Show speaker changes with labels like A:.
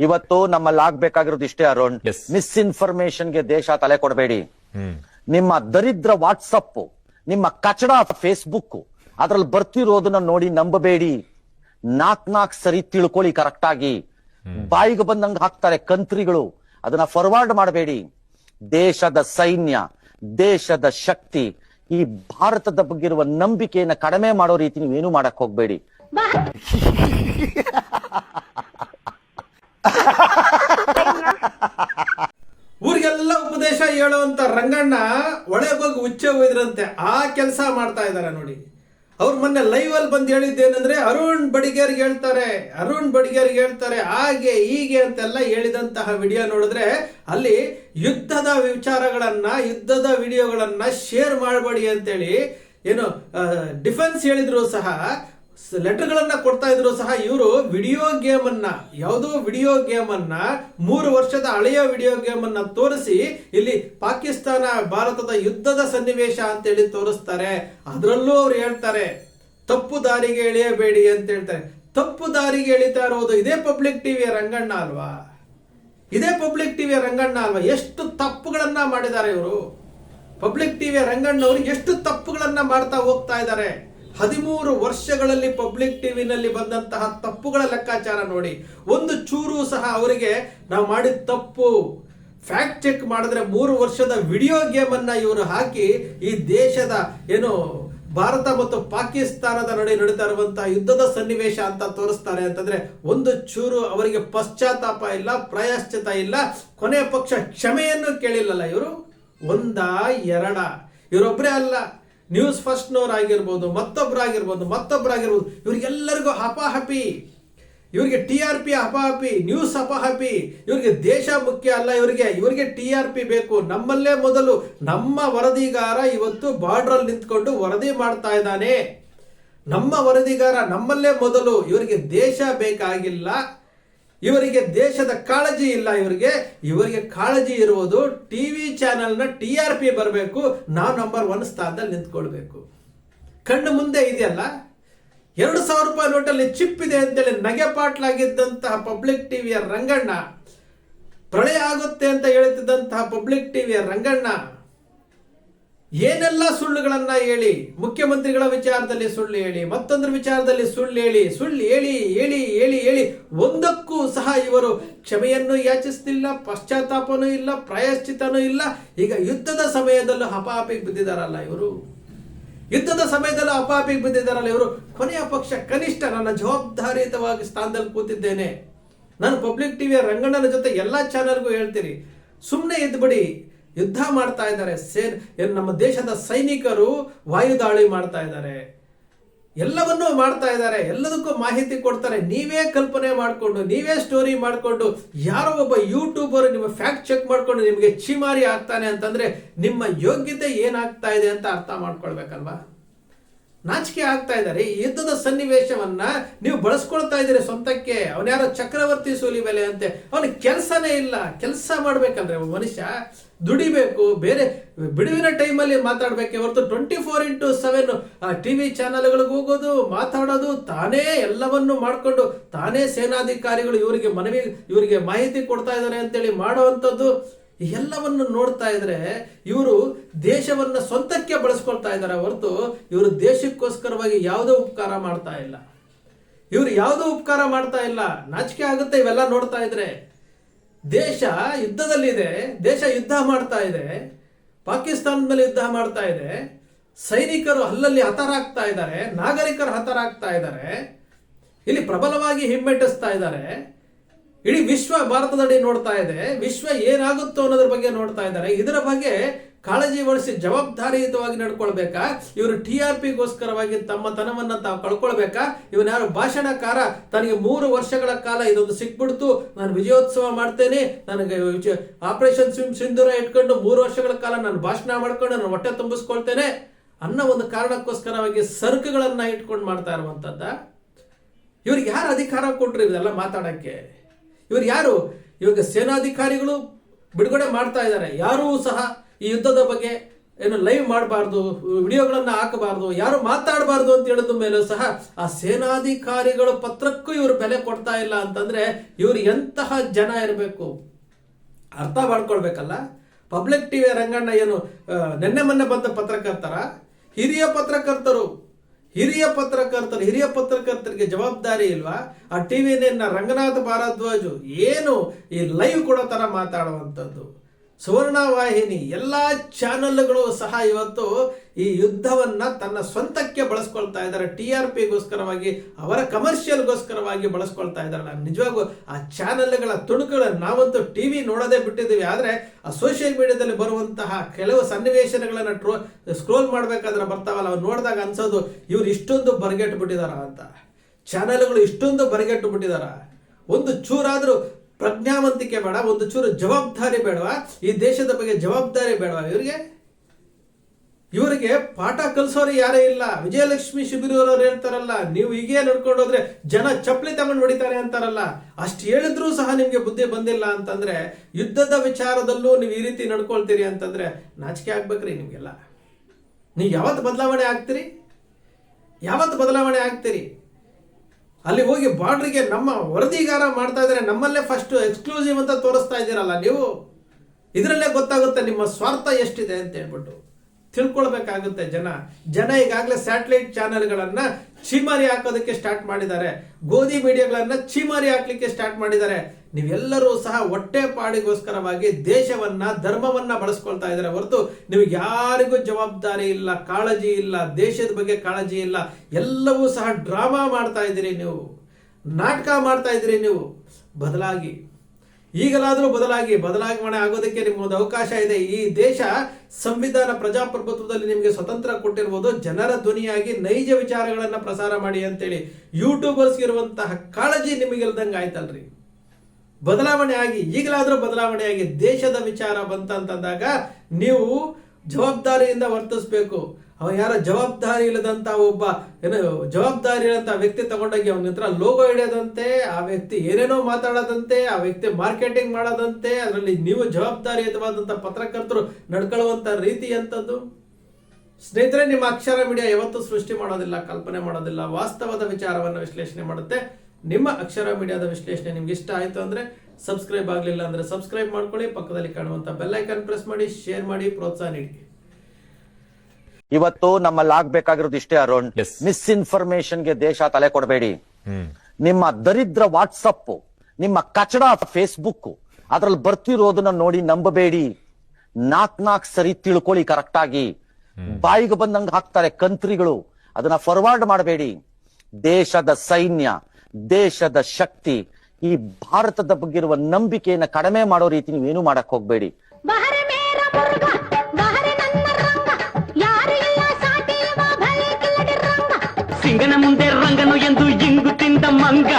A: ಇವತ್ತು ನಮ್ಮಲ್ಲಿ ಆಗ್ಬೇಕಾಗಿರೋದು ಇಷ್ಟೇ ಅರುಣ್. ಮಿಸ್ಇನ್ಫಾರ್ಮೇಶನ್ಗೆ ದೇಶ ತಲೆ ಕೊಡಬೇಡಿ. ನಿಮ್ಮ ದರಿದ್ರ ವಾಟ್ಸಪ್ ನಿಮ್ಮ ಕಚಡ ಫೇಸ್ಬುಕ್ ಅದ್ರಲ್ಲಿ ಬರ್ತಿರೋದನ್ನ ನೋಡಿ ನಂಬಬೇಡಿ. ನಾಕ್ ನಾಕ್ ಸರಿ ತಿಳ್ಕೊಳ್ಳಿ ಕರೆಕ್ಟ್ ಆಗಿ ಬಾಯಿಗೆ ಬಂದಂಗ ಹಾಕ್ತಾರೆ ಕಂತ್ರಿಗಳು. ಅದನ್ನ ಫಾರ್ವರ್ಡ್ ಮಾಡಬೇಡಿ. ದೇಶದ ಸೈನ್ಯ ದೇಶದ ಶಕ್ತಿ ಈ ಭಾರತದ ಬಗ್ಗೆ ಇರುವ ನಂಬಿಕೆಯನ್ನ ಕಡಿಮೆ ಮಾಡೋ ರೀತಿ ನೀವೇನು ಮಾಡಕ್ ಹೋಗ್ಬೇಡಿ.
B: ಊರಿಗೆಲ್ಲ ಉಪದೇಶ ಹೇಳುವಂತ ರಂಗಣ್ಣ ಹೋಗಿ ಉಚ್ಚೆ ಹೋಯ್ದ್ರಂತೆ ಆ ಕೆಲಸ ಮಾಡ್ತಾ ಇದ್ದಾರೆ ನೋಡಿ. ಅವ್ರ ಮೊನ್ನೆ ಲೈವ್ ಅಲ್ಲಿ ಬಂದು ಹೇಳಿದ್ದೇನೆಂದ್ರೆ ಅರುಣ್ ಬಡಿಗೇರ್ಗೆ ಹೇಳ್ತಾರೆ, ಅರುಣ್ ಬಡಿಗೇರ್ಗೆ ಹೇಳ್ತಾರೆ, ಹಾಗೆ ಹೀಗೆ ಅಂತೆಲ್ಲ ಹೇಳಿದಂತಹ ವಿಡಿಯೋ ನೋಡಿದ್ರೆ ಅಲ್ಲಿ ಯುದ್ಧದ ವಿಚಾರಗಳನ್ನ, ಯುದ್ಧದ ವಿಡಿಯೋಗಳನ್ನ ಶೇರ್ ಮಾಡಬೇಡಿ ಅಂತೇಳಿ ಏನು ಡಿಫೆನ್ಸ್ ಹೇಳಿದ್ರು ಸಹ. ಲೆಟರ್ಗಳನ್ನ ಕೊಡ್ತಾ ಇದ್ರು ಸಹ ಇವರು ವಿಡಿಯೋ ಗೇಮ್ ಅನ್ನ ಯಾವುದೋ ವಿಡಿಯೋ ಗೇಮ್ ಅನ್ನ ಮೂರು ವರ್ಷದ ಹಳೆಯ ವಿಡಿಯೋ ಗೇಮ್ ಅನ್ನ ತೋರಿಸಿ ಇಲ್ಲಿ ಪಾಕಿಸ್ತಾನ ಭಾರತದ ಯುದ್ಧದ ಸನ್ನಿವೇಶ ಅಂತೇಳಿ ತೋರಿಸ್ತಾರೆ. ಅದರಲ್ಲೂ ಅವ್ರು ಹೇಳ್ತಾರೆ, ತಪ್ಪು ದಾರಿಗೆ ಎಳೆಯಬೇಡಿ ಅಂತ ಹೇಳ್ತಾರೆ. ತಪ್ಪು ದಾರಿಗೆ ಎಳಿತಾ ಇರೋದು ಇದೇ ಪಬ್ಲಿಕ್ ಟಿವಿಯ ರಂಗಣ್ಣ ಅಲ್ವಾ? ಇದೇ ಪಬ್ಲಿಕ್ ಟಿವಿಯ ರಂಗಣ್ಣ ಅಲ್ವಾ? ಎಷ್ಟು ತಪ್ಪುಗಳನ್ನ ಮಾಡಿದ್ದಾರೆ ಇವರು? ಪಬ್ಲಿಕ್ ಟಿವಿಯ ರಂಗಣ್ಣ ಅವರು ಎಷ್ಟು ತಪ್ಪುಗಳನ್ನ ಮಾಡ್ತಾ ಹೋಗ್ತಾ ಇದ್ದಾರೆ? ಹದಿಮೂರು ವರ್ಷಗಳಲ್ಲಿ ಪಬ್ಲಿಕ್ ಟಿವಿನಲ್ಲಿ ಬಂದಂತಹ ತಪ್ಪುಗಳ ಲೆಕ್ಕಾಚಾರ ನೋಡಿ, ಒಂದು ಚೂರು ಸಹ ಅವರಿಗೆ ನಾವು ಮಾಡಿದ ತಪ್ಪು ಫ್ಯಾಕ್ಟ್ ಚೆಕ್ ಮಾಡಿದ್ರೆ ಮೂರು ವರ್ಷದ ವಿಡಿಯೋ ಗೇಮ್ ಅನ್ನ ಇವರು ಹಾಕಿ ಈ ದೇಶದ ಏನು ಭಾರತ ಮತ್ತು ಪಾಕಿಸ್ತಾನದ ನಡುವೆ ನಡೀತಾ ಇರುವಂತಹ ಯುದ್ಧದ ಸನ್ನಿವೇಶ ಅಂತ ತೋರಿಸ್ತಾರೆ ಅಂತಂದ್ರೆ ಒಂದು ಚೂರು ಅವರಿಗೆ ಪಶ್ಚಾತ್ತಾಪ ಇಲ್ಲ, ಪ್ರಾಯಶ್ಚಿತ ಇಲ್ಲ. ಕೊನೆಯ ಪಕ್ಷ ಕ್ಷಮೆಯನ್ನು ಕೇಳಿಲ್ಲಲ್ಲ ಇವರು? ಒಂದ ಎರಡ? ಇವರೊಬ್ಬರೇ ಅಲ್ಲ. ನ್ಯೂಸ್ ಫಸ್ಟ್ನವ್ರು ಆಗಿರ್ಬೋದು ಮತ್ತೊಬ್ಬರಾಗಿರ್ಬೋದು ಮತ್ತೊಬ್ಬರಾಗಿರ್ಬೋದು ಇವ್ರಿಗೆಲ್ಲರಿಗೂ ಹಪಾಹಪಿ ಇವರಿಗೆ ಟಿ ಆರ್ ಪಿ ಹಪಾಹಪಿ ನ್ಯೂಸ್ ಹಪಾಹಪಿ ಇವರಿಗೆ ದೇಶ ಮುಖ್ಯ ಅಲ್ಲ, ಇವರಿಗೆ ಇವರಿಗೆ ಟಿ ಆರ್ ಪಿ ಬೇಕು. ನಮ್ಮಲ್ಲೇ ಮೊದಲು ನಮ್ಮ ವರದಿಗಾರ ಇವತ್ತು ಬಾರ್ಡರ್ ನಿಂತ್ಕೊಂಡು ವರದಿ ಮಾಡ್ತಾ ಇದ್ದಾನೆ. ನಮ್ಮ ವರದಿಗಾರ ನಮ್ಮಲ್ಲೇ ಮೊದಲು, ಇವರಿಗೆ ದೇಶ ಬೇಕಾಗಿಲ್ಲ. ಇವರಿಗೆ ದೇಶದ ಕಾಳಜಿ ಇಲ್ಲ, ಇವರಿಗೆ ಇವರಿಗೆ ಕಾಳಜಿ ಇರುವುದು ಟಿ ವಿ ಚಾನೆಲ್ನ ಟಿ ಆರ್ ಪಿ ಬರಬೇಕು, ನಾವು ನಂಬರ್ ಒನ್ ಸ್ಥಾನದಲ್ಲಿ ನಿಂತ್ಕೊಳ್ಬೇಕು. ಕಣ್ಣು ಮುಂದೆ ಇದೆಯಲ್ಲ? ಎರಡು ಸಾವಿರ ರೂಪಾಯಿ ನೋಟಲ್ಲಿ ಚಿಪ್ ಇದೆ ಅಂತೇಳಿ ನಗೆಪಾಟ್ಲಾಗಿದ್ದಂತಹ ಪಬ್ಲಿಕ್ ಟಿವಿಯ ರಂಗಣ್ಣ, ಪ್ರಳಯ ಆಗುತ್ತೆ ಅಂತ ಹೇಳ್ತಿದ್ದಂತಹ ಪಬ್ಲಿಕ್ ಟಿವಿಯ ರಂಗಣ್ಣ ಏನೆಲ್ಲ ಸುಳ್ಳುಗಳನ್ನ ಹೇಳಿ, ಮುಖ್ಯಮಂತ್ರಿಗಳ ವಿಚಾರದಲ್ಲಿ ಸುಳ್ಳು ಹೇಳಿ, ಮತ್ತೊಂದ್ರ ವಿಚಾರದಲ್ಲಿ ಸುಳ್ಳು ಹೇಳಿ ಸುಳ್ಳು ಹೇಳಿ ಹೇಳಿ ಹೇಳಿ ಹೇಳಿ, ಒಂದಕ್ಕೂ ಸಹ ಇವರು ಕ್ಷಮೆಯನ್ನು ಯಾಚಿಸ್ತಿಲ್ಲ, ಪಶ್ಚಾತ್ತಾಪನೂ ಇಲ್ಲ ಪ್ರಾಯಶ್ಚಿತನೂ ಇಲ್ಲ. ಈಗ ಯುದ್ಧದ ಸಮಯದಲ್ಲೂ ಹಪಾಪಿಗೆ ಬಿದ್ದಿದಾರಲ್ಲ ಇವರು. ಯುದ್ಧದ ಸಮಯದಲ್ಲೂ ಹಪಾಪಿಗೆ ಬಿದ್ದಿದ್ದಾರಲ್ಲ ಇವರು. ಕೊನೆಯ ಪಕ್ಷ ಕನಿಷ್ಠ ನನ್ನ ಜವಾಬ್ದಾರಿಯುತವಾಗಿ ಸ್ಥಾನದಲ್ಲಿ ಕೂತಿದ್ದೇನೆ. ನಾನು ಪಬ್ಲಿಕ್ ಟಿವಿಯ ರಂಗಣ್ಣನ ಜೊತೆ ಎಲ್ಲಾ ಚಾನೆಲ್ಗೂ ಹೇಳ್ತೀರಿ. ಸುಮ್ಮನೆ ಇದ್ಬಿಡಿ ಯುದ್ಧ ಮಾಡ್ತಾ ಇದ್ದಾರೆ. ಸೇನ್ ನಮ್ಮ ದೇಶದ ಸೈನಿಕರು ವಾಯುದಾಳಿ ಮಾಡ್ತಾ ಇದ್ದಾರೆ. ಎಲ್ಲವನ್ನೂ ಮಾಡ್ತಾ ಇದ್ದಾರೆ. ಎಲ್ಲದಕ್ಕೂ ಮಾಹಿತಿ ಕೊಡ್ತಾರೆ. ನೀವೇ ಕಲ್ಪನೆ ಮಾಡಿಕೊಂಡು, ನೀವೇ ಸ್ಟೋರಿ ಮಾಡಿಕೊಂಡು, ಯಾರೋ ಒಬ್ಬ ಯೂಟ್ಯೂಬರ್ ನಿಮ್ಮ ಫ್ಯಾಕ್ಟ್ ಚೆಕ್ ಮಾಡಿಕೊಂಡು ನಿಮಗೆ ಚಿಮಾರಿ ಆಗ್ತಾನೆ ಅಂತಂದ್ರೆ ನಿಮ್ಮ ಯೋಗ್ಯತೆ ಏನಾಗ್ತಾ ಇದೆ ಅಂತ ಅರ್ಥ ಮಾಡ್ಕೊಳ್ಬೇಕಲ್ವಾ? ನಾಚಿಕೆ ಆಗ್ತಾ ಇದ್ದಾರೆ. ಯುದ್ಧದ ಸನ್ನಿವೇಶವನ್ನ ನೀವು ಬಳಸ್ಕೊಳ್ತಾ ಇದ್ದೀರಿ ಸ್ವಂತಕ್ಕೆ. ಅವನ್ಯಾರೋ ಚಕ್ರವರ್ತಿ ಸೂಲಿಬೆಲೆ ಅಂತೆ. ಅವನ ಕೆಲಸನೇ ಇಲ್ಲ. ಕೆಲಸ ಮಾಡ್ಬೇಕಂದ್ರೆ ಮನುಷ್ಯ ದುಡಿಬೇಕು. ಬೇರೆ ಬಿಡುವಿನ ಟೈಮಲ್ಲಿ ಮಾತಾಡ್ಬೇಕು ಹೊರತು twenty four into seven T V ಚಾನೆಲ್ಗಳಿಗೆ ಹೋಗೋದು, ಮಾತಾಡೋದು, ತಾನೇ ಎಲ್ಲವನ್ನು ಮಾಡಿಕೊಂಡು ತಾನೇ ಸೇನಾಧಿಕಾರಿಗಳು ಇವರಿಗೆ ಮನವಿ, ಇವರಿಗೆ ಮಾಹಿತಿ ಕೊಡ್ತಾ ಇದ್ದಾರೆ ಅಂತೇಳಿ ಮಾಡುವಂಥದ್ದು ಎಲ್ಲವನ್ನು ನೋಡ್ತಾ ಇದ್ರೆ ಇವರು ದೇಶವನ್ನ ಸ್ವಂತಕ್ಕೆ ಬಳಸ್ಕೊಳ್ತಾ ಇದ್ದಾರೆ ಹೊರತು ಇವರು ದೇಶಕ್ಕೋಸ್ಕರವಾಗಿ ಯಾವುದೋ ಉಪಕಾರ ಮಾಡ್ತಾ ಇಲ್ಲ. ಇವರು ಯಾವುದೋ ಉಪಕಾರ ಮಾಡ್ತಾ ಇಲ್ಲ. ನಾಚಿಕೆ ಆಗುತ್ತೆ ಇವೆಲ್ಲ ನೋಡ್ತಾ ಇದ್ರೆ. ದೇಶ ಯುದ್ಧದಲ್ಲಿದೆ. ದೇಶ ಯುದ್ಧ ಮಾಡ್ತಾ ಇದೆ. ಪಾಕಿಸ್ತಾನದ ಮೇಲೆ ಯುದ್ಧ ಮಾಡ್ತಾ ಇದೆ. ಸೈನಿಕರು ಅಲ್ಲಲ್ಲಿ ಹತರಾಗ್ತಾ ಇದ್ದಾರೆ. ನಾಗರಿಕರು ಹತರಾಗ್ತಾ ಇದ್ದಾರೆ. ಇಲ್ಲಿ ಪ್ರಬಲವಾಗಿ ಹಿಮ್ಮೆಟ್ಟಿಸ್ತಾ ಇದ್ದಾರೆ. ಇಡೀ ವಿಶ್ವ ಭಾರತದಡಿ ನೋಡ್ತಾ ಇದೆ. ವಿಶ್ವ ಏನಾಗುತ್ತೋ ಅನ್ನೋದ್ರ ಬಗ್ಗೆ ನೋಡ್ತಾ ಇದ್ದಾರೆ. ಇದರ ಬಗ್ಗೆ ಕಾಳಜಿ ವಹಿಸಿ ಜವಾಬ್ದಾರಿಯುತವಾಗಿ ನಡ್ಕೊಳ್ಬೇಕಾ? ಇವರು ಟಿ ಆರ್ ಪಿಗೋಸ್ಕರವಾಗಿ ತಮ್ಮ ತನವನ್ನ ತಾವು ಕಳ್ಕೊಳ್ಬೇಕಾ? ಇವನ್ ಯಾರು ಭಾಷಣಕಾರ? ತನಗೆ ಮೂರು ವರ್ಷಗಳ ಕಾಲ ಇದೊಂದು ಸಿಕ್ಬಿಡ್ತು. ನಾನು ವಿಜಯೋತ್ಸವ ಮಾಡ್ತೇನೆ. ನನಗೆ ಆಪರೇಷನ್ ಸಿಂ ಸಿಂಧೂರ ಇಟ್ಕೊಂಡು ಮೂರು ವರ್ಷಗಳ ಕಾಲ ನಾನು ಭಾಷಣ ಮಾಡ್ಕೊಂಡು ನಾನು ಹೊಟ್ಟೆ ತುಂಬಿಸ್ಕೊಳ್ತೇನೆ. ಅನ್ನೋ ಒಂದು ಕಾರಣಕ್ಕೋಸ್ಕರವಾಗಿ ಸರ್ಕುಗಳನ್ನ ಇಟ್ಕೊಂಡು ಮಾಡ್ತಾ ಇರುವಂತದ್ದ. ಇವ್ರಿಗೆ ಯಾರು ಅಧಿಕಾರ ಕೊಟ್ಟರು ಇದೆಲ್ಲ ಮಾತಾಡಕ್ಕೆ? ಇವ್ರು ಯಾರು? ಇವಾಗ ಸೇನಾಧಿಕಾರಿಗಳು ಬಿಡುಗಡೆ ಮಾಡ್ತಾ ಇದ್ದಾರೆ. ಯಾರೂ ಸಹ ಈ ಯುದ್ಧದ ಬಗ್ಗೆ ಏನು ಲೈವ್ ಮಾಡಬಾರ್ದು, ವಿಡಿಯೋಗಳನ್ನು ಹಾಕಬಾರ್ದು, ಯಾರು ಮಾತಾಡಬಾರ್ದು ಅಂತ ಹೇಳಿದ ಮೇಲೂ ಸಹ ಆ ಸೇನಾಧಿಕಾರಿಗಳು ಪತ್ರಕ್ಕೂ ಇವರು ಬೆಲೆ ಕೊಡ್ತಾ ಇಲ್ಲ ಅಂತಂದ್ರೆ ಇವರು ಎಂತಹ ಜನ ಇರಬೇಕು? ಅರ್ಥ ಮಾಡ್ಕೊಳ್ಬೇಕಲ್ಲ? ಪಬ್ಲಿಕ್ ಟಿವಿ ರಂಗಣ್ಣ ಏನು ನೆನ್ನೆ ಮೊನ್ನೆ ಬಂದ ಪತ್ರಕರ್ತರ? ಹಿರಿಯ ಪತ್ರಕರ್ತರು. ಹಿರಿಯ ಪತ್ರಕರ್ತರು, ಹಿರಿಯ ಪತ್ರಕರ್ತರಿಗೆ ಜವಾಬ್ದಾರಿ ಇಲ್ವಾ? ಆ ಟಿವಿನ ರಂಗನಾಥ ಭಾರದ್ವಾಜು ಏನು ಈ ಲೈವ್ ಕೊಡೋ ತರ ಮಾತಾಡುವಂಥದ್ದು. ಸುವರ್ಣ ವಾಹಿನಿ ಎಲ್ಲ ಚಾನೆಲ್ಗಳು ಸಹ ಇವತ್ತು ಈ ಯುದ್ಧವನ್ನ ತನ್ನ ಸ್ವಂತಕ್ಕೆ ಬಳಸ್ಕೊಳ್ತಾ ಇದ್ದಾರೆ. ಟಿ ಆರ್ ಪಿಗೋಸ್ಕರವಾಗಿ, ಅವರ ಕಮರ್ಷಿಯಲ್ಗೋಸ್ಕರವಾಗಿ ಬಳಸ್ಕೊಳ್ತಾ ನಾನು ನಿಜವಾಗೂ ಆ ಚಾನೆಲ್ಗಳ ತುಣುಕುಗಳನ್ನು ನಾವಂತೂ ಟಿ ವಿ ನೋಡೋದೇ ಬಿಟ್ಟಿದ್ದೀವಿ. ಆದರೆ ಆ ಸೋಷಿಯಲ್ ಮೀಡಿಯಾದಲ್ಲಿ ಬರುವಂತಹ ಕೆಲವು ಸನ್ನಿವೇಶನಗಳನ್ನು ಟ್ರೋ, ಸ್ಕ್ರೋಲ್ ಮಾಡಬೇಕಾದ್ರೆ ಬರ್ತಾವಲ್ಲ ಅವ್ರು ನೋಡಿದಾಗ ಅನ್ಸೋದು, ಇವ್ರು ಇಷ್ಟೊಂದು ಬರಗೆಟ್ಟು ಬಿಟ್ಟಿದಾರ ಅಂತ. ಚಾನೆಲ್ಗಳು ಇಷ್ಟೊಂದು ಬರಗೆಟ್ಟು ಬಿಟ್ಟಿದಾರ ಒಂದು ಚೂರಾದ್ರೂ ಪ್ರಜ್ಞಾವಂತಿಕೆ ಬೇಡ, ಒಂದು ಚೂರು ಜವಾಬ್ದಾರಿ ಬೇಡವಾ? ಈ ದೇಶದ ಬಗ್ಗೆ ಜವಾಬ್ದಾರಿ ಬೇಡವಾ? ಇವರಿಗೆ? ಇವರಿಗೆ ಪಾಠ ಕಲಿಸೋರು ಯಾರೇ ಇಲ್ಲ. ವಿಜಯಲಕ್ಷ್ಮಿ ಶಿಬಿರವರು ಹೇಳ್ತಾರಲ್ಲ, ನೀವು ಹೀಗೆ ನಡ್ಕೊಂಡು ಹೋದ್ರೆ ಜನ ಚಪ್ಪಲಿ ತಗೊಂಡು ಹೊಡಿತಾರೆ ಅಂತಾರಲ್ಲ. ಅಷ್ಟು ಹೇಳಿದ್ರೂ ಸಹ ನಿಮಗೆ ಬುದ್ಧಿ ಬಂದಿಲ್ಲ ಅಂತಂದ್ರೆ, ಯುದ್ಧದ ವಿಚಾರದಲ್ಲೂ ನೀವು ಈ ರೀತಿ ನಡ್ಕೊಳ್ತೀರಿ ಅಂತಂದ್ರೆ ನಾಚಿಕೆ ಆಗ್ಬೇಕ್ರಿ ನಿಮ್ಗೆಲ್ಲ. ನೀವು ಯಾವತ್ತು ಬದಲಾವಣೆ ಆಗ್ತೀರಿ? ಯಾವತ್ತು ಬದಲಾವಣೆ ಆಗ್ತೀರಿ? ಅಲ್ಲಿ ಹೋಗಿ ಬಾರ್ಡ್ರಿಗೆ ನಮ್ಮ ವರದಿಗಾರ ಮಾಡ್ತಾ ಇದ್ರೆ, ನಮ್ಮಲ್ಲೇ ಫಸ್ಟ್ ಎಕ್ಸ್ಕ್ಲೂಸಿವ್ ಅಂತ ತೋರಿಸ್ತಾ ಇದ್ದೀರಲ್ಲ ನೀವು? ಇದರಲ್ಲೇ ಗೊತ್ತಾಗುತ್ತೆ ನಿಮ್ಮ ಸ್ವಾರ್ಥ ಎಷ್ಟಿದೆ ಅಂತ ಹೇಳ್ಬಿಟ್ಟು. ತಿಳ್ಕೊಳ್ಬೇಕಾಗುತ್ತೆ ಜನ. ಜನ ಈಗಾಗಲೇ ಸ್ಯಾಟಲೈಟ್ ಚಾನೆಲ್ಗಳನ್ನು ಚೀಮಾರಿ ಹಾಕೋದಕ್ಕೆ ಸ್ಟಾರ್ಟ್ ಮಾಡಿದ್ದಾರೆ. ಗೋಧಿ ಮೀಡಿಯಾಗಳನ್ನ ಚೀಮಾರಿ ಹಾಕ್ಲಿಕ್ಕೆ ಸ್ಟಾರ್ಟ್ ಮಾಡಿದ್ದಾರೆ. ನೀವೆಲ್ಲರೂ ಸಹ ಹೊಟ್ಟೆ ಪಾಡಿಗೋಸ್ಕರವಾಗಿ ದೇಶವನ್ನ, ಧರ್ಮವನ್ನ ಬಳಸ್ಕೊಳ್ತಾ ಇದ್ದಾರೆ ಹೊರತು ನಿಮಗೆ ಯಾರಿಗೂ ಜವಾಬ್ದಾರಿ ಇಲ್ಲ, ಕಾಳಜಿ ಇಲ್ಲ, ದೇಶದ ಬಗ್ಗೆ ಕಾಳಜಿ ಇಲ್ಲ. ಎಲ್ಲವೂ ಸಹ ಡ್ರಾಮಾ ಮಾಡ್ತಾ ಇದ್ದೀರಿ ನೀವು. ನಾಟಕ ಮಾಡ್ತಾ ಇದ್ದೀರಿ ನೀವು. ಬದಲಾಗಿ ಈಗಲಾದರೂ ಬದಲಾಗಿ, ಬದಲಾವಣೆ ಆಗೋದಕ್ಕೆ ನಿಮ್ಗೊಂದು ಅವಕಾಶ ಇದೆ. ಈ ದೇಶ ಸಂವಿಧಾನ ಪ್ರಜಾಪ್ರಭುತ್ವದಲ್ಲಿ ನಿಮಗೆ ಸ್ವತಂತ್ರ ಕೊಟ್ಟಿರ್ಬೋದು. ಜನರ ಧ್ವನಿಯಾಗಿ ನೈಜ ವಿಚಾರಗಳನ್ನು ಪ್ರಸಾರ ಮಾಡಿ ಅಂತೇಳಿ ಯೂಟ್ಯೂಬರ್ಸ್ ಇರುವಂತಹ ಕಾಳಜಿ ನಿಮಗಿಲ್ದಂಗೆ ಆಯ್ತಲ್ರಿ. ಬದಲಾವಣೆ ಆಗಿ, ಈಗಲಾದರೂ ಬದಲಾವಣೆ ಆಗಿ ದೇಶದ ವಿಚಾರ ಬಂತಂತಂದಾಗ ನೀವು ಜವಾಬ್ದಾರಿಯಿಂದ ವರ್ತಿಸ್ಬೇಕು. ಅವ ಯಾರ ಜವಾಬ್ದಾರಿ ಇಲ್ಲದಂತ ಒಬ್ಬ, ಏನು, ಜವಾಬ್ದಾರಿ ಇಲ್ಲದಂತ ವ್ಯಕ್ತಿ ತಗೊಂಡೋಗಿ ಅವನ ಹತ್ರ ಲೋಗೋ ಹಿಡಿಯೋದಂತೆ, ಆ ವ್ಯಕ್ತಿ ಏನೇನೋ ಮಾತಾಡೋದಂತೆ, ಆ ವ್ಯಕ್ತಿ ಮಾರ್ಕೆಟಿಂಗ್ ಮಾಡೋದಂತೆ, ಅದರಲ್ಲಿ ನೀವು ಜವಾಬ್ದಾರಿಯುತವಾದಂಥ ಪತ್ರಕರ್ತರು ನಡ್ಕೊಳ್ಳುವಂತ ರೀತಿ ಅಂತದ್ದು ಸ್ನೇಹಿತರೆ, ನಿಮ್ಮ ಅಕ್ಷರ ಮೀಡಿಯಾ ಯಾವತ್ತೂ ಸೃಷ್ಟಿ ಮಾಡೋದಿಲ್ಲ, ಕಲ್ಪನೆ ಮಾಡೋದಿಲ್ಲ, ವಾಸ್ತವದ ವಿಚಾರವನ್ನು ವಿಶ್ಲೇಷಣೆ ಮಾಡುತ್ತೆ. ನಿಮ್ಮ ಅಕ್ಷರ ಮೀಡಿಯಾದ ವಿಶ್ಲೇಷಣೆ ನಿಮ್ಗೆ ಇಷ್ಟ ಆಯ್ತು ಅಂದ್ರೆ ಸಬ್ಸ್ಕ್ರೈಬ್ ಆಗಲಿಲ್ಲ ಅಂದ್ರೆ ಸಬ್ಸ್ಕ್ರೈಬ್ ಮಾಡ್ಕೊಳ್ಳಿ, ಪಕ್ಕದಲ್ಲಿ ಕಾಣುವಂತ ಬೆಲ್ ಐಕಾನ್ ಪ್ರೆಸ್ ಮಾಡಿ ಶೇರ್ ಮಾಡಿ, ಪ್ರೋತ್ಸಾಹ ನೀಡಿ.
A: ಇವತ್ತು ನಮ್ಮಲ್ಲಿ ಆಗ್ಬೇಕಾಗಿರೋದು ಇಷ್ಟೇ ಅರುಣ್ ಮಿಸ್ ಮಿಸ್ಇನ್ಫಾರ್ಮೇಶನ್ಗೆ ದೇಶ ತಲೆ ಕೊಡಬೇಡಿ. ನಿಮ್ಮ ದರಿದ್ರ ವಾಟ್ಸಪ್ ನಿಮ್ಮ ಕಚಡ ಫೇಸ್ಬುಕ್ ಅದ್ರಲ್ಲಿ ಬರ್ತಿರೋದನ್ನ ನೋಡಿ ನಂಬಬೇಡಿ. ನಾಕ್ ನಾಕ್ ಸರಿ ತಿಳ್ಕೊಳ್ಳಿ ಕರೆಕ್ಟ್ ಆಗಿ ಬಾಯಿಗೆ ಬಂದಂಗ ಹಾಕ್ತಾರೆ ಕಂತ್ರಿಗಳು. ಅದನ್ನ ಫಾರ್ವರ್ಡ್ ಮಾಡಬೇಡಿ. ದೇಶದ ಸೈನ್ಯ ದೇಶದ ಶಕ್ತಿ ಈ ಭಾರತದ ಬಗ್ಗೆ ಇರುವ ನಂಬಿಕೆಯನ್ನ ಕಡಿಮೆ ಮಾಡೋ ರೀತಿ ನೀವೇನು ಮಾಡಕ್ ಹೋಗ್ಬೇಡಿ.
C: సింగన ముందే రంగను ఎందు ఇంగు తింద మంగ